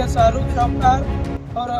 ये शाहरुख शाहकार और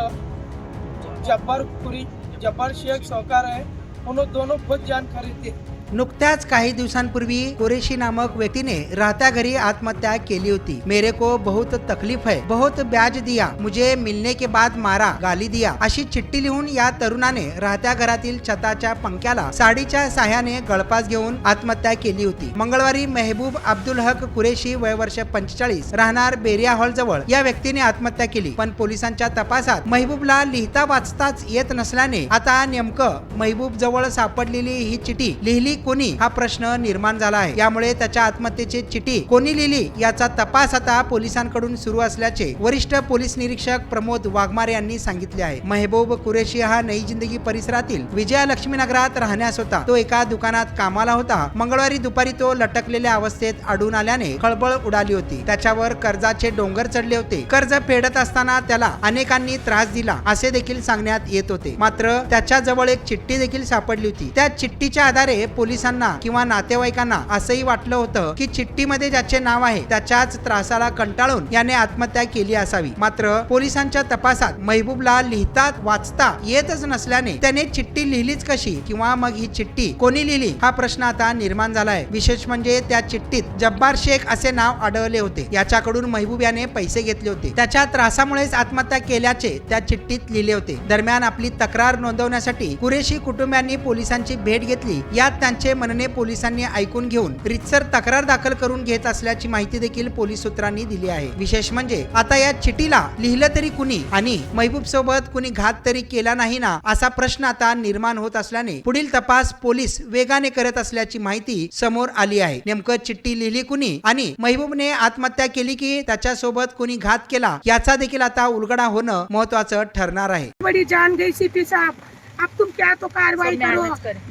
जब्बार पुरी जब्बार शेख शौकार है। उन्होंने दोनों बहुत जान खरीदी। नुकत्याच काही दिवसांपूर्वी कुरेशी नामक व्यक्तीने राहत्या घरी आत्महत्या केली होती. मेरे को बहुत तकलीफ है. बहुत ब्याज दिया. मुझे मिलने के बाद मारा गाली दिया. अशी चिठ्ठी लिहून या तरुणाने राहत्या घरातील छताच्या पंख्याला साडीच्या सहाय्याने गळपास घेऊन आत्महत्या केली होती. मंगळवारी मेहबूब अब्दुल हक कुरेशी वय वर्ष पंचेचाळीस राहणार बेरिया हॉल जवळ. या व्यक्तीने आत्महत्या केली पण पोलिसांच्या तपासात महबूबला लिहिता वाचताच येत नसल्याने आता नेमकं महबूब जवळ सापडलेली ही चिठी लिहिली कोणी हा प्रश्न निर्माण झाला आहे. यामुळे त्याच्या आत्महत्येची चिठी कोणी लिहिली याचा तपास आता पोलिसांकडून सुरू असल्याचे वरिष्ठ पोलीस निरीक्षक प्रमोद वाघमारे यांनी सांगितले आहे. मेहबूब कुरेशी हा नई जिंदगी परिसरातील विजया लक्ष्मी नगरात राहण्यास होता. तो एका दुकानात कामाला होता. मंगळवारी दुपारी तो लटकलेल्या अवस्थेत आढळून आल्याने खळबळ उडाली होती. त्याच्यावर कर्जाचे डोंगर चढले होते. कर्ज फेडत असताना त्याला अनेकांनी त्रास दिला असे देखील सांगण्यात येत होते. मात्र त्याच्याजवळ एक चिठ्ठी देखील सापडली होती. त्या चिठ्ठीच्या आधारे पोलिसांना किंवा नातेवाईकांना असंही वाटलं होतं की चिठ्ठीमध्ये ज्याचे नाव आहे त्याच्याच त्रासाला कंटाळून याने आत्महत्या केली असावी. मात्र पोलिसांच्या तपासात महबूबला लिहिता वाचता येतच नसल्याने त्याने चिठ्ठी लिहिलीच कशी? किंवा मग ही चिठ्ठी कोणी लिहिली? हा प्रश्न आता निर्माण झाला आहे विशेष म्हणजे त्या चिठ्ठीत जब्बार शेख असे नाव आढळले होते. याच्याकडून महबूब याने पैसे घेतले होते. त्याच्या त्रासामुळेच आत्महत्या केल्याचे त्या चिठ्ठीत लिहिले होते. दरम्यान आपली तक्रार नोंदवण्यासाठी कुरेशी कुटुंबियांनी पोलिसांची भेट घेतली. यात त्यांचे म्हणणे पोलिसांनी ऐकून घेऊन रितसर तक्रार दाखल करून घेत असल्याची माहिती देखील पोलीस सूत्रांनी दिली आहे. विशेष म्हणजे आता या चिठीला लिहिलं तरी कुणी आणि महबूब सोबत कुणी घात तरी केला नाही ना असा प्रश्न आता निर्माण होत असल्याने पुढील तपास पोलीस वेगाने करत असल्याची माहिती समोर आली आहे. नेमकं चिठ्ठी लिहिली कुणी आणि महबूबने आत्महत्या केली की त्याच्यासोबत कुणी घात केला याचा देखील आता उलगडा होणं महत्वाचं ठरणार आहे. बड़ी जान गई सीपी साहब. अब तुम क्या तो कार्रवाई करो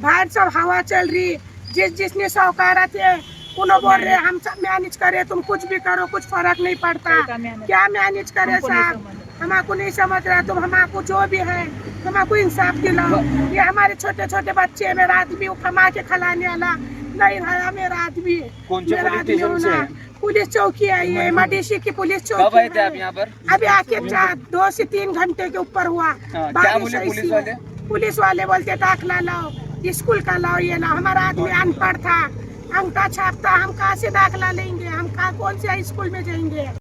बाहर सब हवा चल रही जिस जिसने सौकारा थे उन्होंने बोल रहे हम सब मैनेज करे तुम कुछ भी करो कुछ फ़र्क नहीं पड़ता? क्या मैनेज करे साहब। हमको नहीं समझ रहा तुम हमको जो भी है हमको इंसाफ दिलाओ ये हमारे छोटे छोटे बच्चे हैं, मेरा आदमी कमा के खिलाने वाला नहीं रहा मेरा आदमी मेरा पुलिस आदमी होना। है? पुलिस चौकी है ये मडीसी की पुलिस चौकी कब आए थे है। आप यहाँ पर अभी आके चार दो से तीन घंटे के ऊपर हुआ हाँ, बारिश ऐसी पुलिस। वाले? पुलिस वाले बोलते दाखला लाओ स्कूल का लाओ ये लाओ हमारा आदमी अनपढ़ था अंगूठा छापता हम कहाँ से दाखला लेंगे हम कहाँ कौन से स्कूल में जाएंगे?